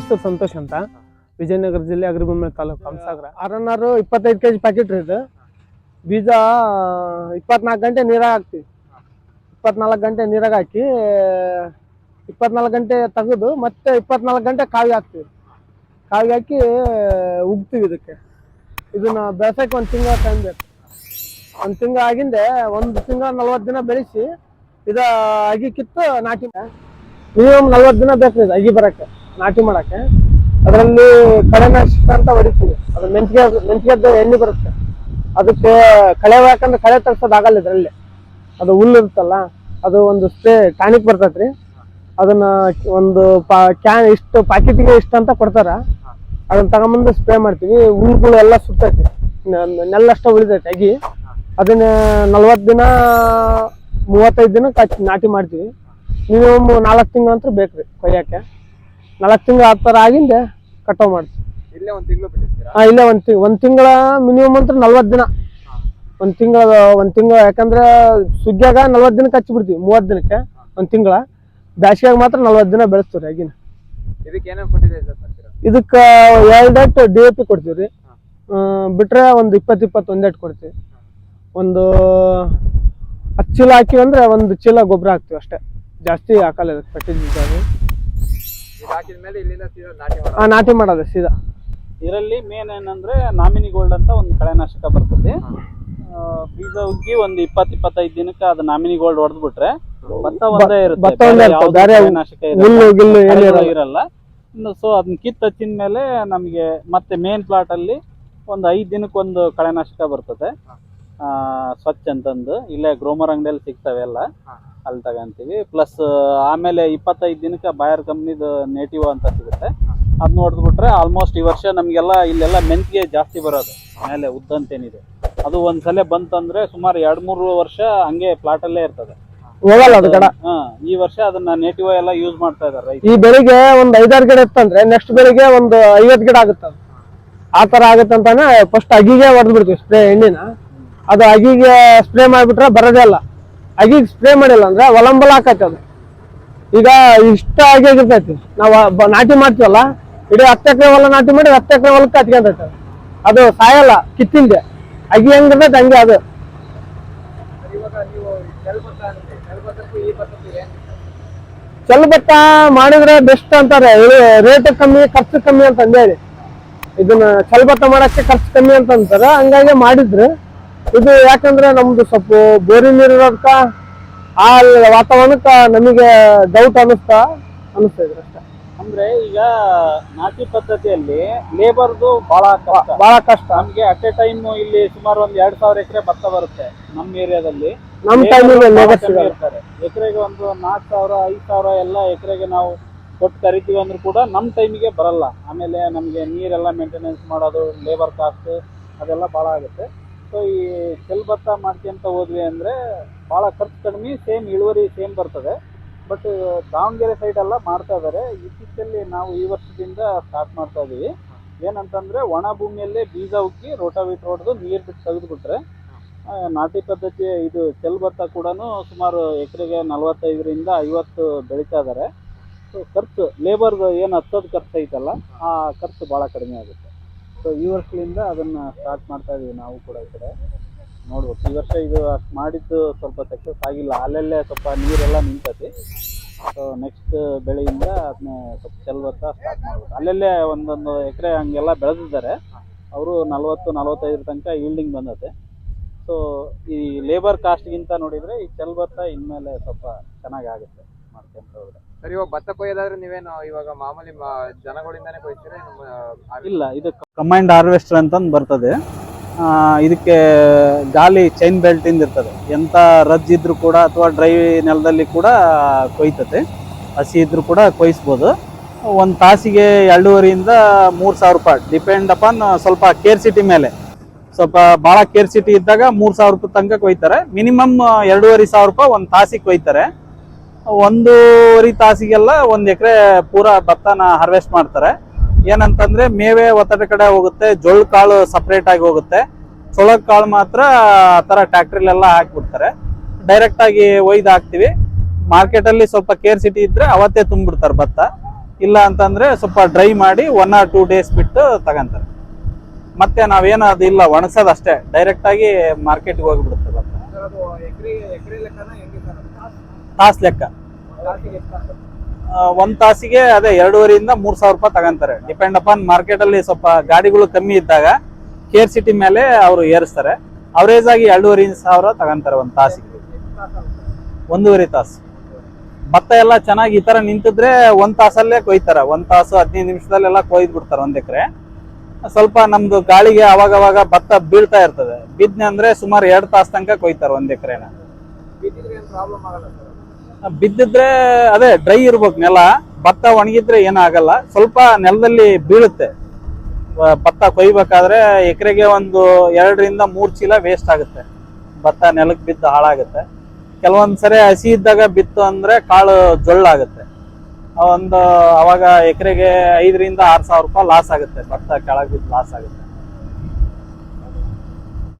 ಹೆಸರು ಸಂತೋಷ್ ಅಂತ. ವಿಜಯನಗರ ಜಿಲ್ಲೆ ಅಗ್ರಿಬೊಮ್ಮೆ ತಾಲೂಕು ಹಂಸಾಗರ ಆರ್ ಎನ್ ಆರ್ ಇಪ್ಪತ್ತೈದು ಕೆ ಜಿ ಪ್ಯಾಕೆಟ್ ರೀ ಇದು. ಬೀಜ ಇಪ್ಪತ್ನಾಲ್ಕು ಗಂಟೆ ನೀರಾಗ ಹಾಕ್ತಿವಿ. ಇಪ್ಪತ್ನಾಲ್ಕು ಗಂಟೆ ನೀರಾಗ ಹಾಕಿ ಇಪ್ಪತ್ನಾಲ್ಕು ಗಂಟೆ ತೆಗೆದು ಮತ್ತೆ ಇಪ್ಪತ್ನಾಲ್ಕು ಗಂಟೆ ಕಾವಿ ಹಾಕ್ತಿವಿ. ಕಾವಿ ಹಾಕಿ ಉಗ್ತೀವಿ ಇದಕ್ಕೆ. ಇದನ್ನ ಬೆಳೆಸೋಕೆ ಒಂದು ತಿಂಗಳ ಟೈಮ್ ಬೇಕು. ಒಂದು ತಿಂಗಳ ಆಗಿಂದೆ ಒಂದು ತಿಂಗಳ ನಲ್ವತ್ತು ದಿನ ಬೆಳೆಸಿ ಇದ ಅಗಿ ಕಿತ್ತು ನಾಟಿ ಮಿನಿಮಮ್ ನಲ್ವತ್ತು ದಿನ ಬೇಕು ಇದು ಅಗಿ ಬರಕ್ಕೆ. ನಾಟಿ ಮಾಡಕ್ಕೆ. ಅದರಲ್ಲಿ ಕಳೆನಾಶಕ ಅಂತ ಹೊಡಿತೀವಿ. ಅದು ಮೆಂತ್ಗೆ ಮೆಂತ್ಗೆದ್ದು ಎಣ್ಣೆ ಬರುತ್ತೆ. ಅದಕ್ಕೆ ಕಳೆ ಯಾಕಂದ್ರೆ ಕಳೆ ತರ್ಸೋದಾಗಲ್ಲ ಇದರಲ್ಲಿ. ಅದು ಹುಲ್ಲು ಇರುತ್ತಲ್ಲ, ಅದು ಒಂದು ಸ್ಪ್ರೇ ಟಾನಿಕ್ ಬರ್ತೈತ್ರಿ. ಅದನ್ನ ಒಂದು ಪಾ ಕ್ಯಾನ್ ಇಷ್ಟು ಪಾಕೆಟ್ಗೆ ಇಷ್ಟು ಅಂತ ಕೊಡ್ತಾರ. ಅದನ್ನ ತಗೊಂಬಂದು ಸ್ಪ್ರೇ ಮಾಡ್ತೀವಿ. ಹುಲ್ಗಳು ಎಲ್ಲ ಸುತ್ತೈತಿ. ನೆಲ್ಲಷ್ಟ ಉಳಿದೈತಿ ಅಗಿ. ಅದನ್ನ ನಲ್ವತ್ತು ದಿನ, ಮೂವತ್ತೈದು ದಿನ ನಾಟಿ ಮಾಡ್ತೀವಿ. ಮಿನಿಮಮ್ ನಾಲ್ಕು ತಿಂಗಳಂತೂ ಬೇಕು ಬೇಕ್ರಿ ಕೊಯ್ಯಕ್ಕೆ. ನಾಲ್ಕು ತಿಂಗಳು ಆ ಆಗಿಂದ ಕಟಾವ್ ಮಾಡ್ತೀವಿ ಇಲ್ಲೇ ಒಂದ್ ತಿಂಗಳು ಬಿಟ್ಟಿರ್ತೀರಾ ಹಾ ಇಲ್ಲೇ ಒಂದು ತಿಂಗ್ ಒಂದು ತಿಂಗಳ ಮಿನಿಮಮ್ ಅಂತ ನಲ್ವತ್ತು ದಿನ. ಒಂದು ತಿಂಗಳ ಒಂದು ತಿಂಗಳ ಯಾಕಂದ್ರೆ ಸುಗ್ಗಿಯಾಗ ನಲ್ವತ್ತು ದಿನಕ್ಕೆ ಹಚ್ಚಿ ಬಿಡ್ತೀವಿ ಮೂವತ್ತು ದಿನಕ್ಕೆ ಒಂದು ತಿಂಗಳ. ಬ್ಯಾಸಿಗೆ ಮಾತ್ರ ನಲ್ವತ್ತು ದಿನ ಬೆಳೆಸ್ತೀವಿ ಆಗಿನ ಇದಕ್ಕ ಇದಕ್ಕೆ ಏನೇನ್ ಎರಡು ಎಟ್ ಡಿ ಎ ಪಿ ಕೊಡ್ತೀವಿ ರೀ. ಬಿಟ್ರೆ ಒಂದು ಇಪ್ಪತ್ತು ಇಪ್ಪತ್ತು ಒಂದೆಟ್ ಕೊಡ್ತೀವಿ. ಒಂದು ಹತ್ತು ಚೀಲ ಹಾಕಿವಿ ಅಂದ್ರೆ ಒಂದು ಚೀಲ ಗೊಬ್ಬರ ಹಾಕ್ತೀವಿ ಅಷ್ಟೇ. ಜಾಸ್ತಿ ಹಾಕಲ್ಲ ಇದಕ್ಕೆ ಇಲ್ಲಿಂದ ಸೀದಾ ನಾಟಿ ಮಾಡೋದು. ಆ ನಾಟಿ ಮಾಡೋದು ಸೀದಾ. ಇದರಲ್ಲಿ ಮೇನ್ ಏನಂದ್ರೆ ನಾಮಿನಿ ಗೋಲ್ಡ್ ಅಂತ ಒಂದು ಕಳೆನಾಶಕ ಬರ್ತದೆ. ಆ, ಬೀಜ ಉಗ್ಗಿ ಒಂದ್ ಇಪ್ಪತ್ ಇಪ್ಪತ್ತೈದು ದಿನಕ್ಕೆ ಅದು ನಾಮಿನಿ ಗೋಲ್ಡ್ ಹೊಡೆದ್ ಬಿಟ್ರೆ ಭತ್ತ ಒಂದೇ ಇರುತ್ತೆ. ಭತ್ತ ಒಂದೇ ಬೇರೆ ಇರುತ್ತೆ, ಯಾವ್ದು ಬೇರೆ ಕಳೆನಾಶಕ ಹುಲ್ಲು ಗಿಲ್ಲು ಏನೂ ಕಳೆಗಳು ಇರಲ್ಲ. ಇರಲ್ಲ. ಸೊ ಅದನ್ನ ಕಿತ್ತ ಹಚ್ಚಿದ ಮೇಲೆ ನಮಗೆ ಮತ್ತೆ ಮೇನ್ ಪ್ಲಾಟ್ ಅಲ್ಲಿ ಒಂದು ಐದು ದಿನಕ್ಕೊಂದು ಕಳೆನಾಶಕ ಬರ್ತದೆ. ಆ, ಸ್ವಚ್ಛ ಅಂತಂದು. ಇಲ್ಲೇ ಗ್ರೋಮರ್ ಅಂಗಡಿಯಲ್ಲಿ ಸಿಗ್ತವೆ ಎಲ್ಲ. ಹಾ. ಅಲ್ಲಿ ತಗೊಂತೀವಿ. ಪ್ಲಸ್ ಆಮೇಲೆ ಇಪ್ಪತ್ತೈದು ದಿನಕ್ಕೆ ಬಾಯರ್ ಕಂಪ್ನಿದು ನೇಟಿವ್ ಅಂತ ಸಿಗುತ್ತೆ. ಅದು ನೋಡಿದ್ಬಿಟ್ರೆ ಆಲ್ಮೋಸ್ಟ್ ಈ ವರ್ಷ ನಮಗೆಲ್ಲ ಇಲ್ಲೆಲ್ಲ ಮೆಂತಿಗೆ ಜಾಸ್ತಿ ಬರೋದು. ಮೇಲೆ ಉದ್ದಂತೇನಿದೆ ಅದು ಒಂದ್ಸಲ ಬಂತಂದ್ರೆ ಸುಮಾರು ಎರಡು ಮೂರು ವರ್ಷ ಹಂಗೆ ಪ್ಲಾಟಲ್ಲೇ ಇರ್ತದೆ. ಹೋಗಲ್ಲ ಅದು ಕಡ ಹಾ ಈ ವರ್ಷ ಅದನ್ನ ನೇಟಿವ್ ಎಲ್ಲ ಯೂಸ್ ಮಾಡ್ತಾ ಇದಾರೆ ಈ ಬೆಳಿಗ್ಗೆ ಒಂದ್ ಐದಾರು ಗಿಡ ಇತ್ತಂದ್ರೆ ನೆಕ್ಸ್ಟ್ ಬೆಳಿಗ್ಗೆ ಒಂದು ಐವತ್ತು ಗಿಡ ಆಗುತ್ತೆ ಆ ತರ ಆಗುತ್ತಂತಾನೆ ಫಸ್ಟ್ ಅಗಿಗೆ ಹೊಡೆದ್ ಬಿಡ್ತೀವಿ ಸ್ಪ್ರೇ ಎಣ್ಣಿನ. ಅದು ಅಗಿಗೆ ಸ್ಪ್ರೇ ಮಾಡಿಬಿಟ್ರೆ ಬರೋದೇ ಇಲ್ಲ ಅಗಿಗೆ ಸ್ಪ್ರೇ ಮಾಡಿಲ್ಲ ಅಂದ್ರೆ ಒಲಂಬಲ ಹಾಕತ್ತೆ ಅದು. ಈಗ ಇಷ್ಟ ಆಗಿರ್ತೈತಿ. ನಾವು ನಾಟಿ ಮಾಡ್ತೀವಲ್ಲ, ಇಡೀ ಹತ್ತು ಎಕರೆ ಹೊಲ ನಾಟಿ ಮಾಡಿ ಹತ್ತು ಎಕರೆ ಹೊಲಕ್ಕೆ ಹತ್ಕೊಂಡೈತೆ ಅದು. ಸಾಯಲ್ಲ, ಕಿತ್ತಿಂದೆ. ಅಗಿ ಹೆಂಗಿರ್ತೈತೆ ಹಂಗೆ ಅದು. ಇವಾಗ ನೀವು ನೆಲ್ ಭತ್ತ ಅಂದ್ರೆ ನೆಲ್ ಈ ಭತ್ತಕ್ಕೂ ಏನ್ ಚಲ್ ಭತ್ತ ಮಾಡಿದ್ರೆ ಬೆಸ್ಟ್ ಅಂತಾರೆ. ರೇಟ್ ಕಮ್ಮಿ, ಖರ್ಚು ಕಮ್ಮಿ ಅಂತ ಅಂದೇಳಿ. ಇದನ್ನ ಚಲ್ ಭತ್ತ ಮಾಡಕ್ಕೆ ಖರ್ಚು ಕಮ್ಮಿ ಅಂತ ಅಂತಾರೆ. ಹಂಗಾಗಿ ಮಾಡಿದ್ರು. ಇದು ಯಾಕಂದ್ರೆ ನಮ್ದು ಸ್ವಲ್ಪ ಬೋರಿ ನೀರು ಇರೋದಕ್ಕ ಆ ವಾತಾವರಣಕ್ಕ ನಮಗೆ ಡೌಟ್ ಅನಿಸ್ತಾ ಅನಿಸ್ತಾ ಇದ್ರೆ ಅಷ್ಟೇ. ಅಂದ್ರೆ ಈಗ ನಾಟಿ ಪದ್ಧತಿಯಲ್ಲಿ ಲೇಬರ್ದು ಬಹಳ ಕಷ್ಟ. ಬಹಳ ಕಷ್ಟ. ನಮ್ಗೆ ಅಟ್ ಎ ಟೈಮ್ ಇಲ್ಲಿ ಸುಮಾರು ಒಂದ್ ಎರಡ್ ಸಾವಿರ ಎಕರೆ ಭತ್ತ ಬರುತ್ತೆ ನಮ್ಮ ಏರಿಯಾದಲ್ಲಿ ನಮ್ ಇರ್ತಾರೆ. ಎಕರೆಗೆ ಒಂದು ನಾಲ್ಕು ಸಾವಿರ ಐದು ಸಾವಿರ ಎಲ್ಲ ಎಕರೆಗೆ ನಾವು ಕೊಟ್ಟು ಕರಿತೀವಿ ಅಂದ್ರೂ ಕೂಡ ನಮ್ಮ ಟೈಮಿಗೆ ಬರಲ್ಲ. ಆಮೇಲೆ ನಮಗೆ ನೀರೆಲ್ಲ ಮೇಂಟೆನೆನ್ಸ್ ಮಾಡೋದು ಲೇಬರ್ ಕಾಸ್ಟ್ ಅದೆಲ್ಲ ಬಹಳ ಆಗುತ್ತೆ. ಸೊ ಈ ಚೆಲ್ ಭತ್ತ ಮಾಡ್ಕೊಂತ ಹೋದ್ವಿ ಅಂದರೆ ಭಾಳ ಖರ್ಚು ಕಡಿಮೆ ಸೇಮ್ ಇಳುವರಿ ಸೇಮ್ ಬರ್ತದೆ. ಬಟ್ ದಾವಣಗೆರೆ ಸೈಡ್ ಎಲ್ಲ ಮಾಡ್ತಾ ಇದ್ದಾರೆ ಇತ್ತೀಚೆಯಲ್ಲಿ ನಾವು ಈ ವರ್ಷದಿಂದ ಸ್ಟಾರ್ಟ್ ಮಾಡ್ತಾ ಇದ್ದೀವಿ ಏನಂತಂದ್ರೆ ಒಣ ಭೂಮಿಯಲ್ಲೇ ಬೀಜ ಉಕ್ಕಿ ರೋಟಾವೀಟ್ ಹೊಡೆದು ನೀರು ಬಿಟ್ಟು ತೆಗೆದುಬಿಟ್ರೆ ನಾಟಿ ಪದ್ಧತಿ ಇದು ಚೆಲ್ ಭತ್ತ ಕೂಡ ಸುಮಾರು ಎಕರೆಗೆ ನಲವತ್ತೈದರಿಂದ ಐವತ್ತು ಬೆಳೀತಾ ಇದ್ದಾರೆ ಸೊ ಖರ್ಚು ಲೇಬರ್ದು ಏನು ಹತ್ತೋದು ಖರ್ಚು ಐತಲ್ಲ, ಆ ಖರ್ಚು ಭಾಳ ಕಡಿಮೆ ಆಗುತ್ತೆ. ಸೊ ಈ ವರ್ಷದಿಂದ ಅದನ್ನು ಸ್ಟಾರ್ಟ್ ಮಾಡ್ತಾ ಇದೀವಿ ನಾವು ಕೂಡ ಈ ಕಡೆ. ನೋಡ್ಬೇಕು. ಈ ವರ್ಷ ಇದು ಅಷ್ಟು ಮಾಡಿದ್ದು ಸ್ವಲ್ಪ ಸಕ್ಸಸ್ ಆಗಿಲ್ಲ. ಅಲ್ಲಲ್ಲೇ ಸ್ವಲ್ಪ ನೀರೆಲ್ಲ ನಿಂತತಿ. ಸೊ ನೆಕ್ಸ್ಟ್ ಬೆಳೆಯಿಂದ ಅದನ್ನ ಸ್ವಲ್ಪ ಚೆಲ್ವತ್ತ ಸ್ಟಾರ್ಟ್ ಮಾಡ್ಬೇಕು. ಅಲ್ಲಲ್ಲೇ ಒಂದೊಂದು ಎಕರೆ ಹಂಗೆಲ್ಲ ಬೆಳೆದಿದ್ದಾರೆ. ಅವರು ನಲ್ವತ್ತು, ನಲವತ್ತೈದು ತನಕ ಈಲ್ಡಿಂಗ್ ಬಂದತೆ. ಸೊ ಈ ಲೇಬರ್ ಕಾಸ್ಟ್ಗಿಂತ ನೋಡಿದರೆ ಈ ಚೆಲ್ಬತ್ತ ಇನ್ಮೇಲೆ ಸ್ವಲ್ಪ ಚೆನ್ನಾಗಿ ಆಗುತ್ತೆ ಮಾಡ್ಕೊಂತ ಹೋದ್ರೆ. ಸರ್, ಇವಾಗ ಭತ್ತ ಕೊಯ್ಯೋದಾದ್ರೆ ನೀವೇನು ಇವಾಗ ಮಾಮೂಲಿ ಮ- ಜನಗಳಿಂದಾನೇ ಕೊಯ್ತೀರಾ ಇಲ್ಲ, ಇದು ಕಮೈಂಡ್ ಹಾರ್ವೆಸ್ಟರ್ ಅಂತಂದು ಬರ್ತದೆ. ಇದಕ್ಕೆ ಗಾಲಿ ಚೈನ್ ಬೆಲ್ಟ್ ಇಂದ ಇರ್ತದೆ. ಎಂತ ರಜ್ ಇದ್ರು ಕೂಡ ಅಥವಾ ಡ್ರೈ ನೆಲದಲ್ಲಿ ಕೂಡ ಕೊಯ್ತತೆ ಹಸಿ ಇದ್ರು ಕೂಡ ಕೊಯ್ಸ್ಬೋದು. ಒಂದು ತಾಸಿಗೆ ಎರಡೂವರೆಯಿಂದ ಮೂರು ಸಾವಿರ ರೂಪಾಯಿ. ಡಿಪೆಂಡ್ ಅಪಾನ್ ಸ್ವಲ್ಪ ಕೇರ್ ಸಿಟಿ ಮೇಲೆ. ಸ್ವಲ್ಪ ಭಾಳ ಕೇರ್ ಸಿಟಿ ಇದ್ದಾಗ ಮೂರು ಸಾವಿರ ರೂಪಾಯಿ ತನಕ ಕೊಯ್ತಾರೆ. ಮಿನಿಮಮ್ ಎರಡೂವರೆ ಸಾವಿರ ರೂಪಾಯಿ ಒಂದು ತಾಸಿಗೆ ಕೊಯ್ತಾರೆ. ಒಂದೂವರೆ ತಾಸಿಗೆಲ್ಲ ಒಂದು ಎಕರೆ ಪೂರ ಭತ್ತನ ಹಾರ್ವೆಸ್ಟ್ ಮಾಡ್ತಾರೆ. ಏನಂತಂದ್ರೆ ಮೇವೆ ಒತ್ತಡ ಕಡೆ ಹೋಗುತ್ತೆ ಜೋಳ ಕಾಳು ಸಪ್ರೇಟ್ ಆಗಿ ಹೋಗುತ್ತೆ. ಚೊಳಕ್ ಕಾಳು ಮಾತ್ರ ಆ ಥರ ಟ್ಯಾಕ್ಟ್ರಿಲೆಲ್ಲ ಹಾಕ್ಬಿಡ್ತಾರೆ. ಡೈರೆಕ್ಟ್ ಆಗಿ ಒಯ್ದು ಹಾಕ್ತಿವಿ. ಮಾರ್ಕೆಟ್ ಅಲ್ಲಿ ಸ್ವಲ್ಪ ಕೇರ್ ಸಿಟಿ ಇದ್ರೆ ಅವತ್ತೇ ತುಂಬಿಡ್ತಾರೆ ಭತ್ತ. ಇಲ್ಲ ಅಂತಂದ್ರೆ ಸ್ವಲ್ಪ ಡ್ರೈ ಮಾಡಿ ಒನ್ ಆರ್ ಟೂ ಡೇಸ್ ಬಿಟ್ಟು ತಗೊಂತಾರೆ. ಮತ್ತೆ ನಾವೇನು ಅದು ಇಲ್ಲ ಅಷ್ಟೇ. ಡೈರೆಕ್ಟ್ ಆಗಿ ಮಾರ್ಕೆಟ್ಗೆ ಹೋಗಿಬಿಡುತ್ತೆ ಭತ್ತ? ತಾಸ್ ಲೆಕ್ಕ. ಒಂದ್ ತಾಸಿಗೆ ಅದೇ ಎರಡೂವರೆಯಿಂದ ಮೂರ್ ಸಾವಿರ ರೂಪಾಯಿ ತಗೊಂತಾರೆ. ಡಿಪೆಂಡ್ ಅಪಾನ್ ಮಾರ್ಕೆಟ್ ಅಲ್ಲಿ ಸ್ವಲ್ಪ ಗಾಡಿಗಳು ಕಮ್ಮಿ ಇದ್ದಾಗ ಕೇರ್ ಸಿಟಿ ಮೇಲೆ ಅವರು ಏರಿಸ್ತಾರೆ. ಅವರೇಜ್ ಆಗಿ ಎರಡೂವರೆ ಸಾವಿರ ತಗೊಂತಾರೆ ಒಂದ್ ತಾಸಿಗೆ? ಒಂದೂವರೆ ತಾಸು. ಭತ್ತ ಎಲ್ಲ ಚೆನ್ನಾಗಿ ಈ ತರ ನಿಂತಿದ್ರೆ ಒಂದ್ ತಾಸಲ್ಲೇ ಕೊಯ್ತಾರೆ. ಒಂದ್ ತಾಸು ಹದಿನೈದು ನಿಮಿಷದಲ್ಲೆಲ್ಲ ಕೊಯ್ದು ಬಿಡ್ತಾರೆ ಒಂದ್ ಎಕರೆ. ಸ್ವಲ್ಪ ನಮ್ದು ಗಾಳಿಗೆ ಅವಾಗ ಅವಾಗ ಭತ್ತ ಬೀಳ್ತಾ ಇರ್ತದೆ. ಬಿದ್ನೆ ಅಂದ್ರೆ ಸುಮಾರು ಎರಡ್ ತಾಸು ತನಕ ಕೊಯ್ತಾರೆ ಒಂದ್ ಎಕರೆನ. ಬಿದ್ದಿದ್ರೆ ಅದು? ಡ್ರೈ ಇರ್ಬೇಕು ನೆಲ. ಭತ್ತ ಒಣಗಿದ್ರೆ ಏನಾಗಲ್ಲ. ಸ್ವಲ್ಪ ನೆಲದಲ್ಲಿ ಬೀಳುತ್ತೆ. ಭತ್ತ ಕೊಯ್ಬೇಕಾದ್ರೆ ಎಕರೆಗೆ ಒಂದು ಎರಡರಿಂದ ಮೂರು ಚೀಲ ವೇಸ್ಟ್ ಆಗುತ್ತೆ. ಭತ್ತ ನೆಲಕ್ಕೆ ಬಿದ್ದು ಹಾಳಾಗುತ್ತೆ. ಕೆಲವೊಂದ್ಸರಿ ಹಸಿ ಇದ್ದಾಗ ಬಿತ್ತು ಅಂದ್ರೆ ಕಾಳು ಜೊಳ್ಳಾಗುತ್ತೆ. ಒಂದು ಅವಾಗ ಎಕರೆಗೆ ಐದರಿಂದ ಆರು ಸಾವಿರ ರೂಪಾಯಿ ಲಾಸ್ ಆಗುತ್ತೆ. ಭತ್ತ ಕೆಳಗೆ ಬಿದ್ದು ಲಾಸ್ ಆಗುತ್ತೆ.